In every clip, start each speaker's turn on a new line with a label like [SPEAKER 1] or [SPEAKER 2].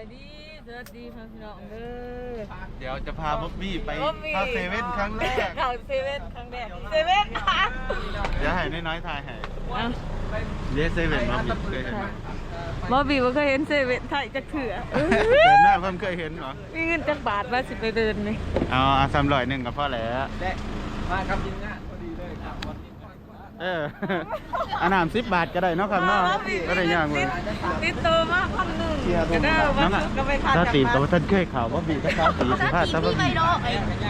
[SPEAKER 1] ายดีสวัสดีพ่อพี่น้องเด้อ
[SPEAKER 2] เดี๋ยวจะพาบ๊อบบี้ไป
[SPEAKER 1] บ๊อบบี้
[SPEAKER 2] เข้าเซเว่นครั้งแรก
[SPEAKER 1] เข้าเซเว่นครั้งแรกเซเว่นค่ะ
[SPEAKER 2] เดี๋ยวให้น้อยๆทายให้
[SPEAKER 1] อะ
[SPEAKER 2] เยสเซเว่นบ๊อบบี้เคยเห็นไหม
[SPEAKER 1] บอบบี้บ่เคยเห็นเซเว่นไทยจักเถื่อเออ
[SPEAKER 2] เดินหน้าเพิ่มเคยเห็นเหรอ
[SPEAKER 1] มีเงินจักบาทว่าสิไปเดินนี่
[SPEAKER 2] เอาเอาสามร้อยหนึ่งกับพ่อแหล้ว
[SPEAKER 3] และมาคำยิงงานพอดีเลยครับวันนี้
[SPEAKER 2] เอออันน้ำสิบบาทก็ได้เนาะครับเนาะก็ได้ย่างเลย
[SPEAKER 1] ติดโตมากพันหนึ่งก็ได้วัน
[SPEAKER 2] น้องอะ
[SPEAKER 1] ศุกร์ก็ไปทาน
[SPEAKER 2] ถ้า
[SPEAKER 1] จาก
[SPEAKER 2] ตีบกับ
[SPEAKER 1] บ้าน
[SPEAKER 2] ท่านเคยข่าวบ๊อบบี้ถ้าข่าวตีสิพลาดถ้าบ๊อบบี้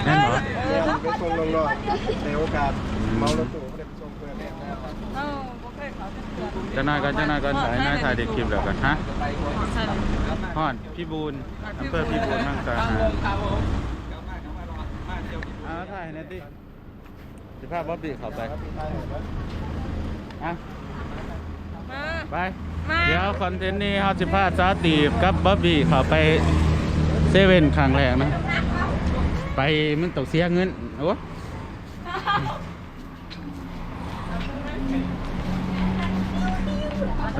[SPEAKER 2] นั่นเหรอ
[SPEAKER 1] เออ
[SPEAKER 3] ไปส่งลงรอในโอกาสเมารถตู้ไม่ได้ไปส่งเพื่อนแน่นะครับ
[SPEAKER 1] เออบ่เคยเข้าจักเถื่อ
[SPEAKER 2] เจะนายกันเจะนายกันถ่ายนายถ่ายเด็กคลิปแล้วกันฮะ
[SPEAKER 3] ไปก่อน
[SPEAKER 1] ใช่
[SPEAKER 2] ฮอดพี่บูนอำเภอพี่บูนมั่งตา
[SPEAKER 3] ครับ
[SPEAKER 2] หา
[SPEAKER 3] ผมครับผมเดี๋ยวมาเดี๋ยวมารอมาเดี๋ยว
[SPEAKER 2] เอาถ่ายหนะติ สิพาบ๊อบบี้เข้าไปอะ
[SPEAKER 1] มา
[SPEAKER 2] ไป
[SPEAKER 1] มา
[SPEAKER 2] เดี๋ยวคอนเทนต์นี้เขาสิพาซาตีบกับบ๊อบบี้เขาไปเซเว่นครั้งแรกนะ ไปมันตกเสียเงินโอ้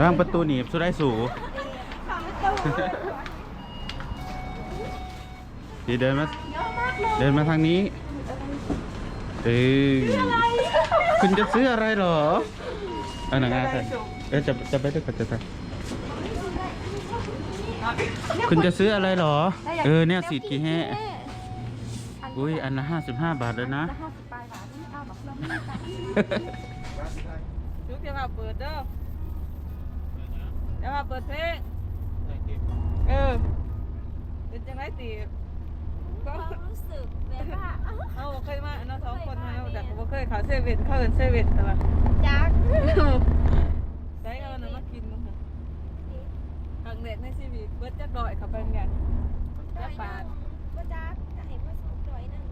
[SPEAKER 2] ร่างประตูหนีบสุดได้สูดีเดินมาเดินมาทางนี้ เออคุณจะซื้ออะไรเหรอเอาหนังงานกันเออจะจะไปด้วยกันจะไปคุณจะซื้ออะไรเหรอ เออเนี่ยสีกี่แห่อุ้ยอันละห้าสิบห้าบาทเลยนะ
[SPEAKER 1] ชุกจะมาเปิดเด้อจะมาเปิดเพลงเออเป็นจังไรตีก็
[SPEAKER 4] ความรู้สึกแบบว่าเอ้า
[SPEAKER 1] เอาบ่เคยมาเนาะสองคนมาแต่ก็บ่เคยเขาเซเว่นเขาเอินเซเว่นแต่ว่า
[SPEAKER 4] จัก
[SPEAKER 1] ได้เอาน้ำมากินมั้งค่ะครั้งแรกในชีวิตเบิดจักดอยเขาเป็นไงจักบาท
[SPEAKER 4] ก็จักจะให้มาสูงจ่อยหนึง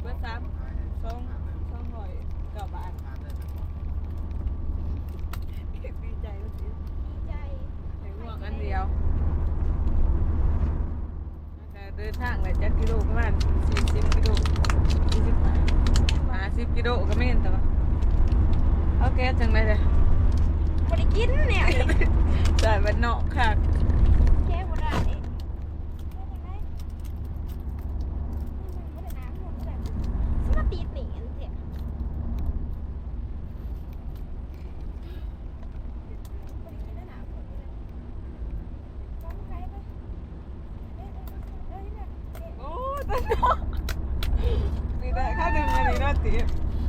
[SPEAKER 1] เบิดสามสองสองร้อยเก้าบาทดีใจก็สิ
[SPEAKER 4] ดีใจ
[SPEAKER 1] เห็นหมวกอันเดียวแต่ เดินทางเลยจักกิโลประมาณสี่สิบกิโลสี่สิบห้าสิบกิโลก็ไม่เห็นแต่ว่าโอเคจังเลยเลย
[SPEAKER 4] บ่ได้กินเนี่ย
[SPEAKER 1] จ่ายมันเนาะค่ะ
[SPEAKER 4] แค่บ่ได้แค่ยังไงบ่ได้น้ำหมดแบบสมาตีหนีอันเสียบ่ได้กินได้น้ำหมดเลยจำใครปะเอ้ยเอ้ยเอ้ยเนี่ยเอ้ย
[SPEAKER 1] โอ้ตายเนาะนี่ได้ข้าวดึงอันนี้เนาะตี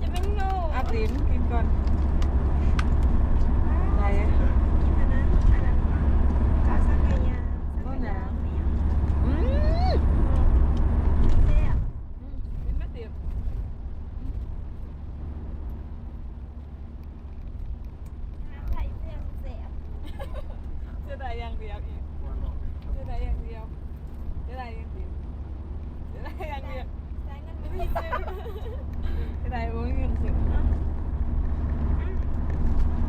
[SPEAKER 4] จะเป็นโง่
[SPEAKER 1] อาตีมกินก่อนไหน
[SPEAKER 4] อันนั้นอันนั้นกาซากายา
[SPEAKER 1] ก็หนาวอืม
[SPEAKER 4] แซ่บ
[SPEAKER 1] กินไม่ตีม
[SPEAKER 4] น้ำไทยแซ่บแซ่บ
[SPEAKER 1] จะได้อย่างเดียวอีกจะได้อย่างเดียวจะได้อย่างเดียวจะได้อย่างเดียว
[SPEAKER 4] ใช้เงินไม่มีซื้อ
[SPEAKER 1] จะได้บ่มีเงินซื้อ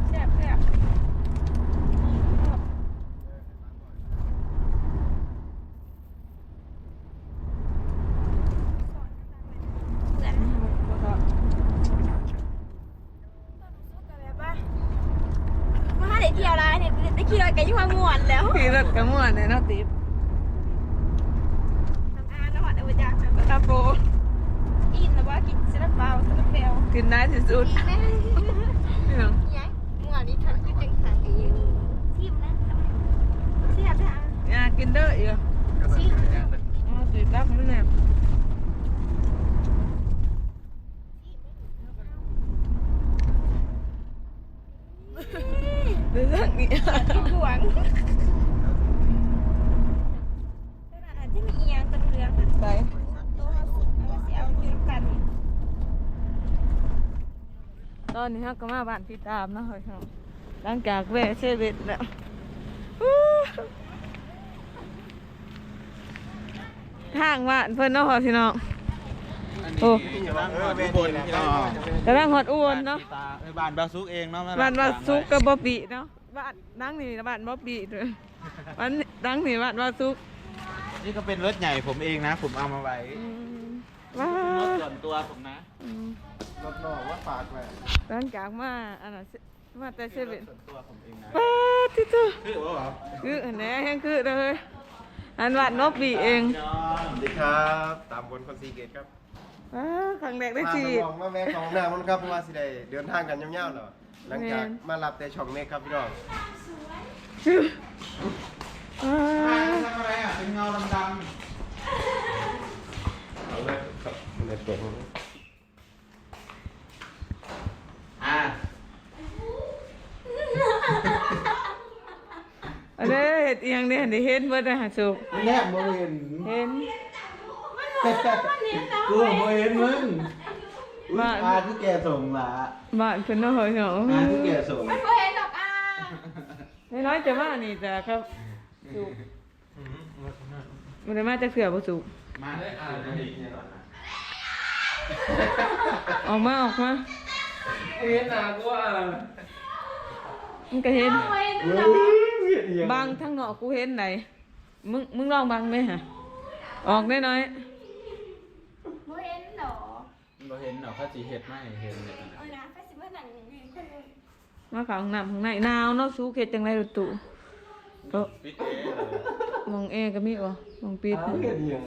[SPEAKER 4] แซ่บแซ่บเพื่อน
[SPEAKER 1] บ่ทอด
[SPEAKER 4] มาได้เที่ยวร้านเนี่ยได้ ขี่รถกันยี่ห้อม่วนแล้ว
[SPEAKER 1] ขี่รถกระม่วนเลยเนาะตีม
[SPEAKER 4] ทำงานแล้วอะเดี๋ยวจะ
[SPEAKER 1] ตาโป
[SPEAKER 4] อินแล้วว่ากินซาลาเปาซาลาเปา
[SPEAKER 1] กินได้ที่สุด
[SPEAKER 4] อีกแม่
[SPEAKER 1] พี่น้อง
[SPEAKER 4] ยังม่วนนี่ทันคือจังสันชิมนะเสียบทาง
[SPEAKER 1] อยากกินเด้ออีก
[SPEAKER 4] ชิม
[SPEAKER 1] อ๋อตีรับมันแน่เดี๋ยวสั่งอีก
[SPEAKER 4] หวงขนาดที่มีเอียงตังเรือง
[SPEAKER 1] ไป
[SPEAKER 4] ตัวเขาสุดเอาเสียเอากินกัน
[SPEAKER 1] ตอ นนี้ฮะก็มาบ้านพี่ตามนะเฮ้ยครับหลังจากแวะเซเว่นแล้วอู้ทางบ้านเพิ่นเนาะพี่น้อง โอ้
[SPEAKER 2] จะนั่งหอดอุบลพี่น้อง
[SPEAKER 1] กำลังหอดอ้วนเนาะ
[SPEAKER 2] เออบ้านบาซุกเองเนาะ
[SPEAKER 1] บ้านว่าซุกกับบอปีเนาะบ้านดังนี่บ้านบอปีเลยบ้านดังนี่บ้านว่าซุก
[SPEAKER 2] นี่ก็เป็นรถใหญ่ผมเองนะ ผมเอามาไว้
[SPEAKER 1] อืมว้า ร
[SPEAKER 2] ถ
[SPEAKER 1] ว
[SPEAKER 2] ส่วนตัวผมนะ
[SPEAKER 1] อืม
[SPEAKER 3] รถนอกว่าฝากไว้
[SPEAKER 1] หลังจากมาอันนั้นเซมาแต่เซเว่น
[SPEAKER 2] ส่วนตัวผมเองนะ
[SPEAKER 1] ป้าที่ตัว
[SPEAKER 2] คือว่าเหรอ
[SPEAKER 1] คืออันนี้ยังคือเลยอันวัดนบบีเอง
[SPEAKER 3] สวัสดีครับ ตามบนคนซีเกตครับ
[SPEAKER 1] อ้าครั้งแรกได้
[SPEAKER 3] มา
[SPEAKER 1] ฉีด
[SPEAKER 3] น้องๆมาแม่ของหน้ามันครับเพราะว่าสิได้เดินทางกันยาวๆแล้วหลังจาก
[SPEAKER 1] แม่น
[SPEAKER 3] มารับแต่ช่องเมฆครับพี่น้อง
[SPEAKER 1] อ้า
[SPEAKER 2] ทำอะไรอะ เป็นเงาดำ
[SPEAKER 3] เอาเลยครับใน เปิดของ
[SPEAKER 2] ๆอ่า
[SPEAKER 1] อันนี้เห็ดเอียงเนี่ยได้เห็นเบิดนะฮะสุก
[SPEAKER 2] แนบโมเห็น
[SPEAKER 1] เห็น
[SPEAKER 2] กูโมเห็นมึง
[SPEAKER 1] บ้าน
[SPEAKER 2] อาที่แกส่งละ
[SPEAKER 1] บ้านเพิ่นน้อยเนาะ
[SPEAKER 2] อาที่แกส่ง
[SPEAKER 4] ไม่เคยเห็นดอกอะ
[SPEAKER 1] น้อยๆจะมานี่จ้ะครับสุกมันได้มาจากเสือบ่สุก
[SPEAKER 2] มาเลยอ่าดีเนี่ยหรอนะ
[SPEAKER 1] ออกมาออกมา
[SPEAKER 2] เห็นหนากูอะ
[SPEAKER 1] มันก็เห็น
[SPEAKER 4] เคยเห็น
[SPEAKER 2] เฮ้
[SPEAKER 4] ดอก
[SPEAKER 2] ยเห็นยัง
[SPEAKER 1] บางทางนอกกูเห็นไหนมึงมึงลองบังไหมฮะ ออกน้อย
[SPEAKER 4] เคยเห็นดอก
[SPEAKER 2] เราเห็นเหรอเขาจีเห็ดไม่เห็นเลย
[SPEAKER 4] เออนะไปสิเมื่อหนังเห็นคนอื่น
[SPEAKER 1] ๆมาเขังน้ำข้างในหนาวเนาะสูเข็ดจังไรรถตู้ก็
[SPEAKER 2] ปิดเอ๋เลย
[SPEAKER 1] มองเอก็มีวะมองปิด
[SPEAKER 3] เห็นยัง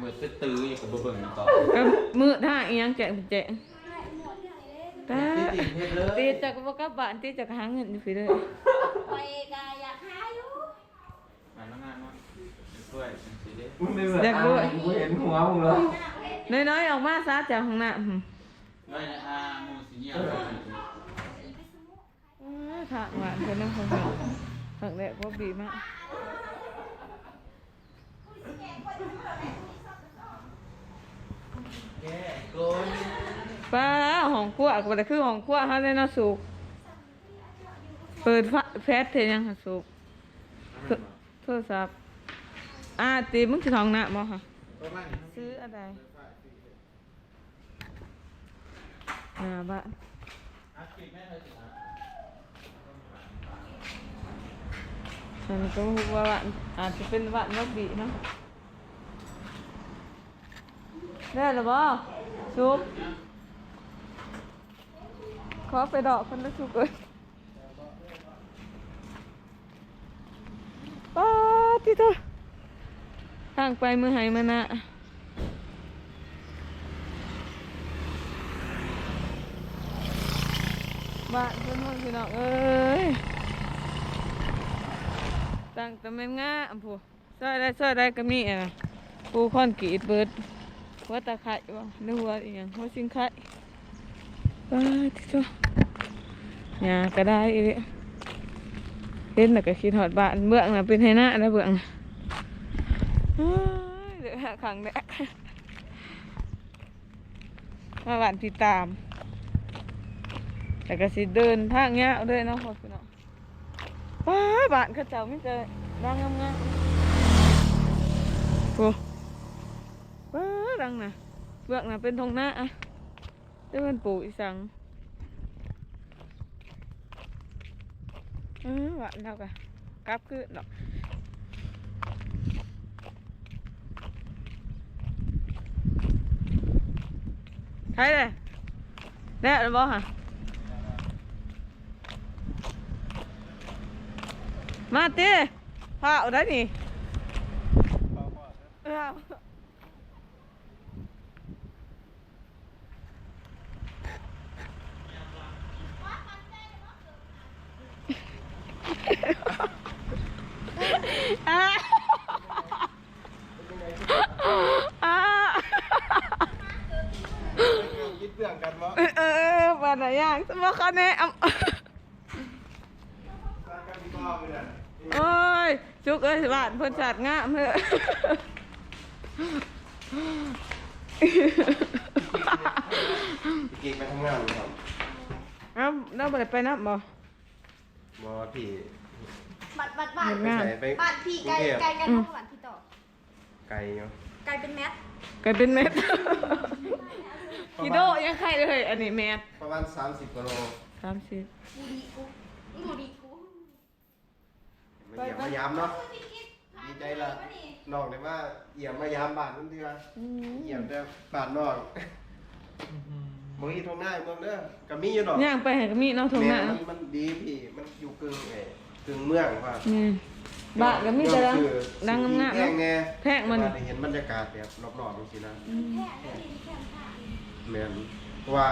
[SPEAKER 2] มือตื้ออยู่กับเบิ่งต่อ
[SPEAKER 1] ก็มือท่าเอียงแจกแจก
[SPEAKER 4] ได้า
[SPEAKER 1] ติ
[SPEAKER 2] ดเห็ดเลย
[SPEAKER 1] ตีจากบ่กลับบ้านตีจากหาเงินอยู่ฟิเลย
[SPEAKER 4] ไปกาอยากหาอยู่
[SPEAKER 2] มาแล้วงานว่าช่วยจังสีเด้
[SPEAKER 3] มึงเลย
[SPEAKER 1] อยากด้วย
[SPEAKER 3] กูเห็นหัวมึงเลย
[SPEAKER 1] น้อยๆออกมาซะจากห้องน้ำ
[SPEAKER 2] ไม่นะอามูสีเงียบ
[SPEAKER 1] เออค่ะหวานเพิ่นนั่งของถังแรกก็บีมาก ป้าห้องครัวก็บ่คือห้องครัวเฮาเลยนะสุกเปิดแฟชเทยังค่ะสุกโทรศัพท์อ่าตีมึงสิท้องหน้ำบ่ค่ะ ซื้ออะไรอ่าบ้า
[SPEAKER 2] อั
[SPEAKER 1] นก็รู้ว่าอาจจะเป็นบ้านนกบีเนาะ ได้หรือบ่ซุปขอไปดอกคนละซุปเลยป้าที่เธอทางไปมือไหมานะบ้านเพื่อนพ่อพี่น้องเอ้ยตั้งแต่แม่นง่าอำพูซอยได้ซอยได้ก็มีอะนะปูคอนกีดเบิด หัวตะไคร้บ่นึกว่าอีหยังหัวสิงไข่ไปที่ตัวหญ้าก็ได้อีกเห็นแล้วก็คิดฮอดบ้านเบื้องนะเป็นให้หน้าแล้วเบื้องน่ะเอ้ยเดี๋ยวขังแดกมาบ้านพี่ตาม แต่ก็สิเดินทางยาวเลยเนาะพ่อพี่น้องว้าบ้านเขาเจ้าไม่เจอรังงามๆโอ้ ว้ารังนะเบื้องนะเป็นทงหน้าอะเจ้าเป็นปูอีสังเออบ้านเรากะกลับคืนดอกใช่เลยแน่หรือเปล่าฮะมาเต้พาเอาได้นี่เอา อ่าอ่า
[SPEAKER 3] คิดเรื่องกันวะ
[SPEAKER 1] เออเออมาไหน อย่างสมมติเขาเนี่ยอะ
[SPEAKER 3] สร้างกันที่บ้าไปเลย
[SPEAKER 1] โอ้ยจุกเอ้ยบ้านเพิ่นจัดงามเถอะ
[SPEAKER 3] พี่กิ๊กไปทำงานครับ
[SPEAKER 1] เอ้าเราบ่ได้ไปนับบ่
[SPEAKER 3] บอพี่
[SPEAKER 4] บัดบัดบัด
[SPEAKER 1] เห็น
[SPEAKER 3] ไป
[SPEAKER 1] งาม
[SPEAKER 3] ใส่ไป
[SPEAKER 4] บัดพี่ไกลไกลกันเท่าบัดพี่ต่อ
[SPEAKER 3] ไกลเนาะ
[SPEAKER 4] ไกลเป็นแมท
[SPEAKER 1] กลายเป็นเม็ด กิโดยังไข่เลย อันนี้แมท
[SPEAKER 3] ประมาณ 30กิโล
[SPEAKER 1] สามสิบ
[SPEAKER 4] กูดีกูกูดีกู
[SPEAKER 3] มาเยี่ยมมายามเนาะ ดีใจละ นอกเลยว่าเยี่ยมมายามบ้านนั่นดีว่าเยี่ยมแต่บ้านนอกมึงอีทงหน้าเมืองเด้อก็มีอยู่ดอก
[SPEAKER 1] ย่างไปให้ก็มีเนาะทงหน้า
[SPEAKER 3] แม่มันมันดีพี่ มันอยู่กึ่งเอ้กึ่งเมืองว่า
[SPEAKER 1] นี่บ้านก็มีแต่ดังงามๆ
[SPEAKER 3] แพ
[SPEAKER 1] เนาะ
[SPEAKER 3] งแน่
[SPEAKER 1] แพงมัน
[SPEAKER 3] ได้เห็นบรรยากาศแบบรอบๆจริงๆนะ
[SPEAKER 4] แค่ได้ดีแค่ค่ะ
[SPEAKER 3] แม่นเพราะว่า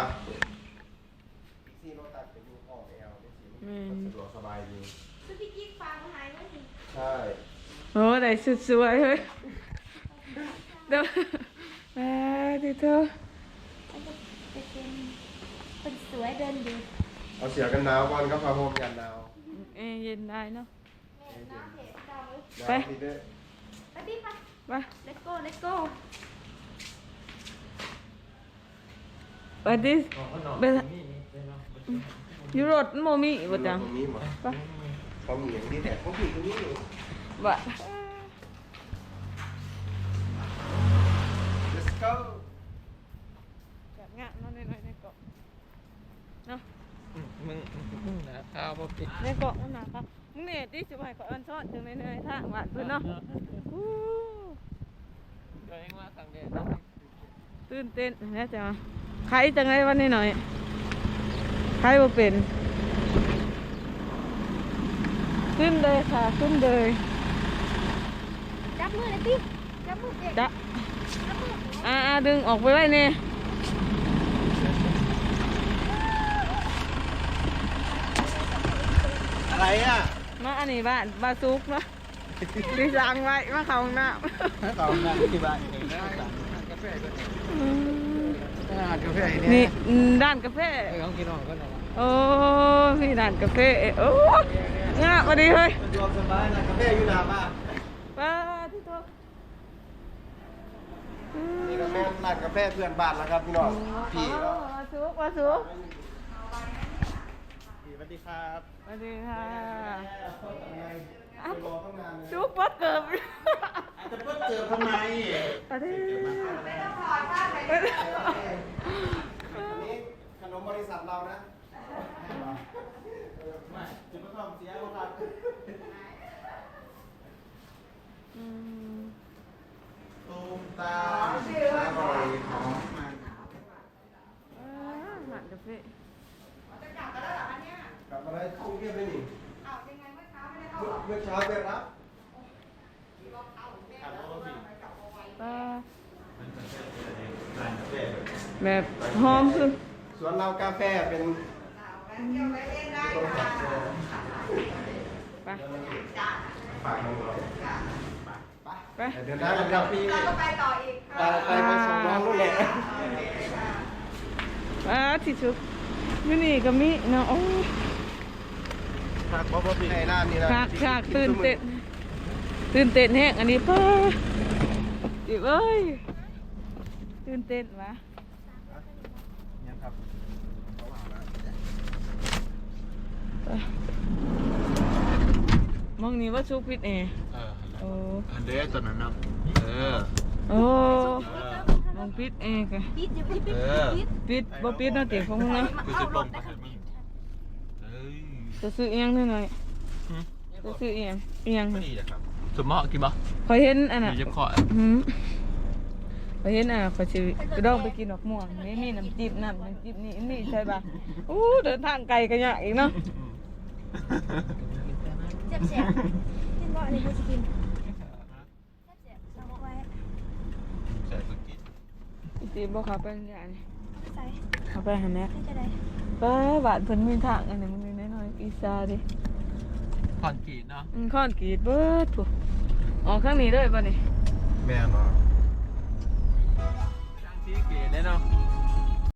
[SPEAKER 3] ซีโรตัสเป็นยูออกแอลได้สิ
[SPEAKER 1] แม่น
[SPEAKER 3] มันสะดวกสบายดี
[SPEAKER 4] คือพี่กิ๊กฟังหายไว้สิ
[SPEAKER 3] ใช่
[SPEAKER 1] โอ้ได้สุดสวยเฮ้ยเดี๋ยวแม่ที่เธอ
[SPEAKER 4] มันจะเป็นเป็นสวยเดินดี
[SPEAKER 3] เอาเสียกันหนาวก่อนก็พาโฮมยันหนาว
[SPEAKER 1] เอยเย็นได้เนาะ
[SPEAKER 4] แม่น้ำเผ็ดดาวเลย
[SPEAKER 3] หนาว
[SPEAKER 1] ไป
[SPEAKER 3] ทีเด้อ
[SPEAKER 4] ไปดิไป
[SPEAKER 1] ไป
[SPEAKER 4] let's go let's go
[SPEAKER 1] ไปดิไปอยูโรดมันโมมีบ่จัง
[SPEAKER 3] ตรงนี้หมด
[SPEAKER 1] ไป
[SPEAKER 3] เขามีอย่างนี้แต่เขาผีตรงนี้อยู่
[SPEAKER 1] บ่
[SPEAKER 3] let's go
[SPEAKER 1] แบบงะเนาะในในเกาะเนาะ
[SPEAKER 5] มึงมึงนะข้าวพอปิด
[SPEAKER 1] ในเกาะมันหนักครับมึงเนี่ยที่สิบให้ขออันซ่อนจังในในทางหวานเพิ่นเนาะอู้
[SPEAKER 5] ตัวเองว่าสั่งเด็ดนะ
[SPEAKER 1] ตื่นเต้นแน่จัง ใครจังไงวันนี้หน่อยใครบ่เป็น ขึ้นเลยค่ะ ขึ้นเลย
[SPEAKER 4] จับมือเลยพี่จับมือเด็ก
[SPEAKER 1] จะ
[SPEAKER 4] จับมือ
[SPEAKER 1] อ่าอ่าดึงออกไปไว้เนี่ย
[SPEAKER 3] อะไรอะ
[SPEAKER 1] มาอันนี้บ้านบาซุกเนาะที่สั่งไว้มาเข้าห้องน้ำ
[SPEAKER 5] เขาหน้าที่บ้านเองนะสั่งกาแฟก็ ได้กาแฟ
[SPEAKER 1] นี่อืมด้านกาแฟ
[SPEAKER 5] เออของกินของก็ได้
[SPEAKER 1] โอ้มีด้านกาแฟ โอ้งาพอดีเฮ้ย
[SPEAKER 3] สะดวกสบายนะกาแฟอยู่หน้าบ้าน
[SPEAKER 1] ป้าที่ตัว
[SPEAKER 3] นี่ก็แม่ร้านกาแฟเพื่อนบ้านแล้วครับพี่น้องพี่ก็
[SPEAKER 1] บาซุกบาซุก
[SPEAKER 3] พี่สวัสดีครับ
[SPEAKER 1] สวัสดีค่ะ
[SPEAKER 3] รอตั้งนานเลย
[SPEAKER 1] ซุกบ่เกิบ
[SPEAKER 3] จะเพิ่งเจอทำไม
[SPEAKER 1] ไม่ต้องถอดผ้าใส่กัน
[SPEAKER 3] อันนี้ขนมบริษัทเรานะไม่จะไม่ต้องเสียโอกา
[SPEAKER 1] ส
[SPEAKER 3] ตูมตาอร่อยของมันหมัน
[SPEAKER 1] กาแฟจะกลับมาแล้
[SPEAKER 4] วเหรอเนี่ย
[SPEAKER 3] กลับมาแล้วเข้เรียบไปนี่
[SPEAKER 4] อ้าวยั
[SPEAKER 3] งไงเมื่อเช้าไม่ได้เข้าเมื่อเช้าไปรับ
[SPEAKER 1] ป้าแบบหอมคือ
[SPEAKER 3] สวนเรากาแฟเป็น
[SPEAKER 1] ไป
[SPEAKER 3] ฝากน้อง
[SPEAKER 1] ไป
[SPEAKER 3] ๆเดินทางกันครับพี่ไปต่ออีกไปไปไปส่งน้องนู่นแหละ
[SPEAKER 1] ป้าที่สุดนี่นี่ก็มีเนาะโอ้ย
[SPEAKER 3] ฝากบ๊อบบี้ในร้านนี้นะ
[SPEAKER 1] ฉากฉากตื่นเต้นตื่นเต้นแห้งอันนี้ป้า จิบเอ้ย ตื่นเต้นวะ
[SPEAKER 3] เนี่ยครับ
[SPEAKER 1] ไปมองนี่ว่าซุกปิดเอง
[SPEAKER 5] เออ
[SPEAKER 1] โอ้
[SPEAKER 5] อันเด็ดตอนนั้นนะเออ
[SPEAKER 1] โอ้มองปิดเองกะ
[SPEAKER 4] ปิดอย่าปิดปิด
[SPEAKER 5] เออ
[SPEAKER 4] ปิด
[SPEAKER 1] ปิดบ่ปิดเนาะเตี๋ยวของมึงเนาะ
[SPEAKER 5] กูจะลงไปเห็นมึงเอ้ย
[SPEAKER 1] จะซื้ออีหยังหน่อยจะซื้ออีหยังอีหยัง
[SPEAKER 5] ไม่ดีนะครับ สมมติกินบ่
[SPEAKER 1] ขอยเห็นอันน่ะ
[SPEAKER 5] มีเจ็บคอ
[SPEAKER 1] หืมขอยเห็นอะขอยสิกระดองไปกินดอกม่วงนี่มีน้ำจิ้มน้ำน้ำจิ้มนี่นี่ใช่ป่ะอู้เดินทางไกลกันยากอีกเนาะ
[SPEAKER 4] เจ็บเสียกินบ่อะไรกูจะกินเจ็บเสียเอาไว้
[SPEAKER 5] ใส่สุกิน
[SPEAKER 1] อีตีบ่เขาไปอย่างนี้
[SPEAKER 4] ใส่
[SPEAKER 1] เขาไปหาแม่
[SPEAKER 4] ให้จะได้
[SPEAKER 1] ป้าบาดเพิ่นมีทางอันนี้มึงนี่น้อยๆอีซาดิ
[SPEAKER 5] ผ่อนกีดเนาะ
[SPEAKER 1] อืมค้อนกรีดเบิดผู้ออกข้างนี้เลยป่ะนี่
[SPEAKER 3] แม่เนาะ
[SPEAKER 5] จ้างที่กีดเลยเนาะ
[SPEAKER 1] อื